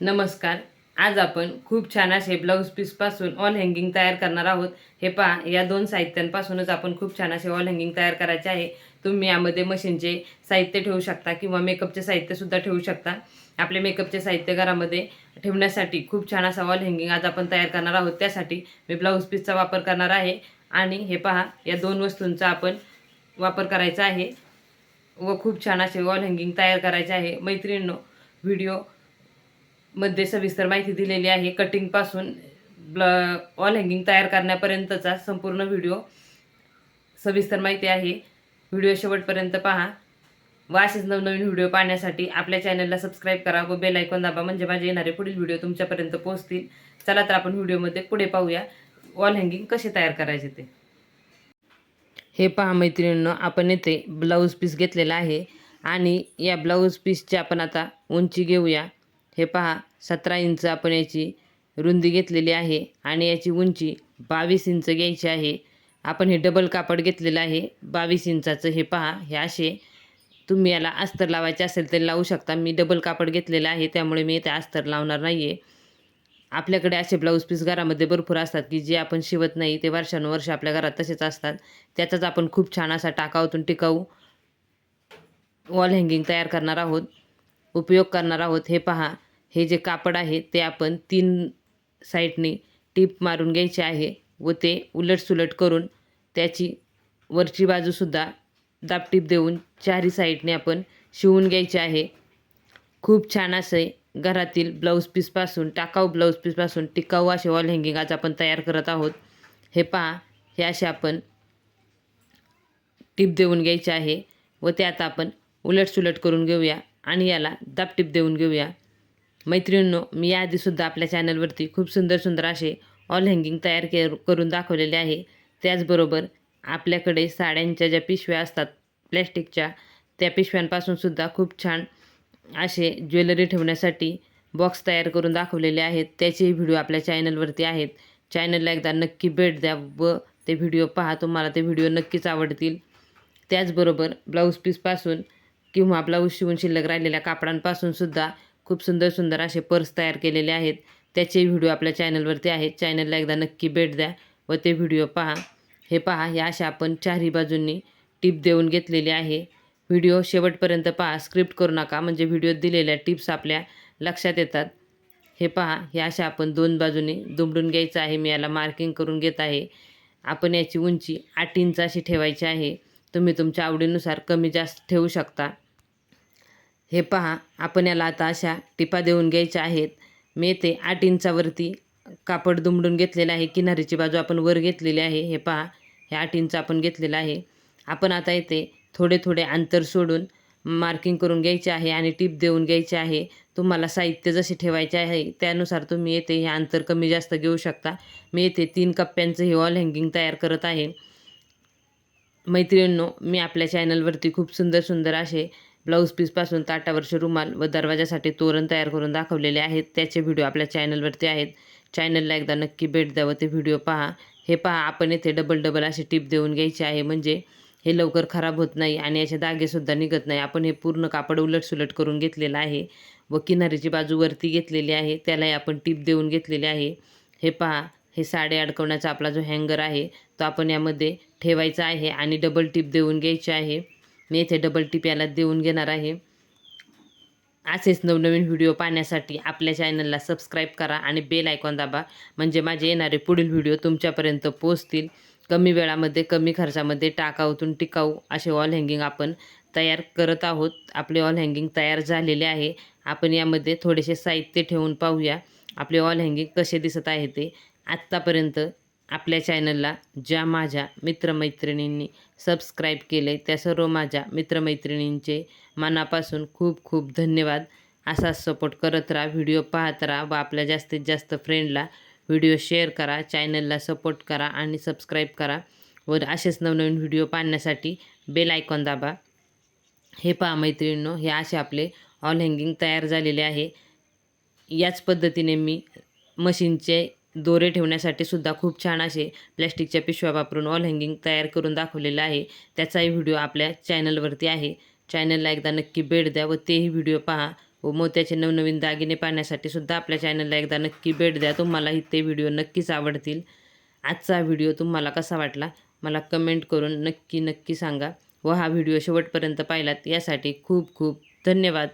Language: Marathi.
नमस्कार. आज आपण खूप छान असे ब्लाऊज पीसपासून ऑल हँगिंग तयार करणार आहोत. हे पहा या दोन साहित्यांपासूनच आपण खूप छान असे ऑल हँगिंग तयार करायचे आहे. तुम्ही यामध्ये मशीनचे साहित्य ठेवू शकता किंवा मेकअपचे साहित्यसुद्धा ठेवू शकता. आपले मेकअपचे साहित्य घरामध्ये ठेवण्यासाठी खूप छान असा वॉल हँगिंग आज आपण तयार करणार आहोत. त्यासाठी मी ब्लाऊज पीसचा वापर करणार आहे. आणि हे पहा या दोन वस्तूंचा आपण वापर करायचा आहे. व खूप छान असे वॉल हँगिंग तयार करायचे आहे. मैत्रिणींनो व्हिडिओ मध्ये सविस्तर माहिती दिलेली आहे. कटिंगपासून ब्ल ऑल हँगिंग तयार करण्यापर्यंतचा संपूर्ण व्हिडिओ सविस्तर माहिती आहे. व्हिडिओ शेवटपर्यंत पहा. व असेच नवनवीन व्हिडिओ पाहण्यासाठी आपल्या चॅनलला सबस्क्राईब करा व बेल ऐकून दाबा. म्हणजे माझे येणारे पुढील व्हिडिओ तुमच्यापर्यंत पोहोचतील. चला तर आपण व्हिडिओमध्ये पुढे पाहूया. वॉल हँगिंग कसे तयार करायचे ते. हे पहा मैत्रिणींनो आपण येथे ब्लाऊज पीस घेतलेला आहे. आणि या ब्लाऊज पीसची आपण आता उंची घेऊया. हे पहा सतरा इंच आपण याची रुंदी घेतलेली आहे आणि याची उंची बावीस इंच घ्यायची आहे. आपण हे डबल कापड घेतलेलं आहे बावीस इंचाचं. हे पहा हे असे तुम्ही याला अस्तर लावायचे असेल तर लावू शकता. मी डबल कापड घेतलेलं आहे त्यामुळे मी ते अस्तर लावणार नाही आहे आपल्याकडे असे ब्लाऊज पीस घरामध्ये भरपूर असतात की जे आपण शिवत नाही ते वर्षानुवर्ष आपल्या घरात तसेच असतात. त्याचाच आपण खूप छान असा टाकाऊतून टिकाऊ वॉल हँगिंग तयार करणार आहोत उपयोग करणार आहोत. हे पहा हे जे कापड आहे ते आपण तीन साईडने टीप मारून घ्यायचे आहे व ते उलटसुलट करून त्याची वरची बाजूसुद्धा दाबटीप देऊन चारही साईडने आपण शिवून घ्यायचे आहे. खूप छान असे घरातील ब्लाऊज पीसपासून टाकाऊ ब्लाऊज पीसपासून टिकाऊ असे वॉल हँगिंग आज आपण तयार करत आहोत. हे पहा हे असे आपण टीप देऊन घ्यायचे आहे व ते आता आपण उलटसुलट करून घेऊया आणि याला दाबटीप देऊन घेऊया. मैत्रिणींनो मी याआधीसुद्धा आपल्या चॅनलवरती खूप सुंदर सुंदर असे ऑल हँगिंग तयार के करून दाखवलेले आहे. त्याचबरोबर आपल्याकडे साड्यांच्या ज्या पिशव्या असतात प्लॅस्टिकच्या त्या पिशव्यांपासूनसुद्धा खूप छान असे ज्वेलरी ठेवण्यासाठी बॉक्स तयार करून दाखवलेले आहेत. त्याचेही व्हिडिओ आपल्या चॅनलवरती आहेत. चॅनलला एकदा नक्की भेट द्या व ते व्हिडिओ पहा. तुम्हाला ते व्हिडिओ नक्कीच आवडतील. त्याचबरोबर ब्लाऊज पीसपासून किंवा ब्लाऊज शिवून शिल्लक राहिलेल्या कापडांपासूनसुद्धा खूप सुंदर सुंदर असे पर्स तयार केलेले आहेत. त्याचे व्हिडिओ आपल्या चॅनलवरती आहेत. चॅनलला एकदा नक्की भेट द्या व ते व्हिडिओ पहा. हे पहा या अशा आपण चारही बाजूंनी टिप देऊन घेतलेली आहे. व्हिडिओ शेवटपर्यंत पहा. स्क्रिप्ट करू नका म्हणजे व्हिडिओत दिलेल्या टिप्स आपल्या लक्षात येतात. हे पहा हे अशा आपण दोन बाजूने दुमडून घ्यायचं आहे. मी याला मार्किंग करून घेत आहे. आपण याची उंची आठ इंच अशी ठेवायची आहे. तुम्ही तुमच्या आवडीनुसार कमी जास्त ठेवू शकता. हे पहा आपण याला आता अशा टिपा देऊन घ्यायच्या आहेत. मी येथे आठ इंचावरती कापड दुमडून घेतलेलं आहे. किनारीची बाजू आपण वर घेतलेली आहे. हे पहा हे आठ इंच आपण घेतलेलं आहे. आपण आता येथे थोडे थोडे अंतर सोडून मार्किंग करून घ्यायचे आहे आणि टिप देऊन घ्यायचे आहे. तुम्हाला साहित्य जसे ठेवायचे आहे त्यानुसार तुम्ही येथे हे अंतर कमी जास्त घेऊ शकता. मी येथे तीन कप्प्यांचं हे वॉल हँगिंग तयार करत आहे. मैत्रिणींनो मी आपल्या चॅनलवरती खूप सुंदर सुंदर असे ब्लाऊज पीसपासून ताटावरचे रुमाल व दरवाजासाठी तोरण तयार करून दाखवलेले आहेत. त्याचे व्हिडिओ आपल्या चॅनलवरती आहेत. चॅनलला एकदा नक्की भेट द्यावं ते व्हिडिओ पहा. हे पहा आपण येथे डबल डबल असे टिप देऊन घ्यायचे आहे. म्हणजे हे लवकर खराब होत नाही आणि याचे दागेसुद्धा निघत नाही. आपण हे पूर्ण कापड उलटसुलट करून घेतलेलं आहे व किनारीची बाजू वरती घेतलेली आहे. त्यालाही आपण टिप देऊन घेतलेली आहे. हे पहा हे साडे अडकवण्याचा आपला जो हँगर आहे तो आपण यामध्ये ठेवायचा आहे आणि डबल टिप देऊन घ्यायची आहे. मी इथे डबल टिप याला देऊन घेणार आहे. असेच नवनवीन व्हिडिओ पाहण्यासाठी आपल्या चॅनलला सबस्क्राईब करा आणि बेल आयकॉन दाबा. म्हणजे माझे येणारे पुढील व्हिडिओ तुमच्यापर्यंत पोहोचतील. कमी वेळामध्ये कमी खर्चामध्ये टाकाऊतून टिकाऊ असे वॉल हँगिंग आपण तयार करत आहोत. आपले वॉल हँगिंग तयार झालेले आहे. आपण यामध्ये थोडेसे साहित्य ठेवून पाहूया. आपले वॉल हँगिंग कसे दिसत आहे ते आत्तापर्यंत आपल्या चॅनलला ज्या माझ्या मित्रमैत्रिणींनी सबस्क्राईब केले त्या सर्व माझ्या मित्रमैत्रिणींचे मनापासून खूप खूप धन्यवाद. असाच सपोर्ट करत राहा व्हिडिओ पाहत राहा व आपल्या जास्तीत जास्त फ्रेंडला व्हिडिओ शेअर करा चॅनलला सपोर्ट करा आणि सबस्क्राईब करा व असेच नवनवीन व्हिडिओ पाहण्यासाठी बेल आयकॉन दाबा. हे पहा मैत्रिणींनो हे असे आपले ऑल हँगिंग तयार झालेले आहे. याच पद्धतीने मी मशीनचे दोरे ठेवण्यासाठी सुद्धा खूप छान असे प्लॅस्टिकच्या पिशव्या वापरून ऑल हँगिंग तयार करून दाखवलेलं आहे. त्याचाही व्हिडिओ आपल्या चॅनलवरती आहे. चॅनलला एकदा नक्की भेट द्या व तेही व्हिडिओ पहा. व मोत्याचे नवनवीन दागिने पाहण्यासाठी सुद्धा आपल्या चॅनलला एकदा नक्की भेट द्या. तुम्हालाही ते व्हिडिओ नक्कीच आवडतील. आजचा व्हिडिओ तुम्हाला कसा वाटला? मला कमेंट करून नक्की नक्की सांगा. व हा व्हिडिओ शेवटपर्यंत पाहिलात यासाठी खूप खूप धन्यवाद.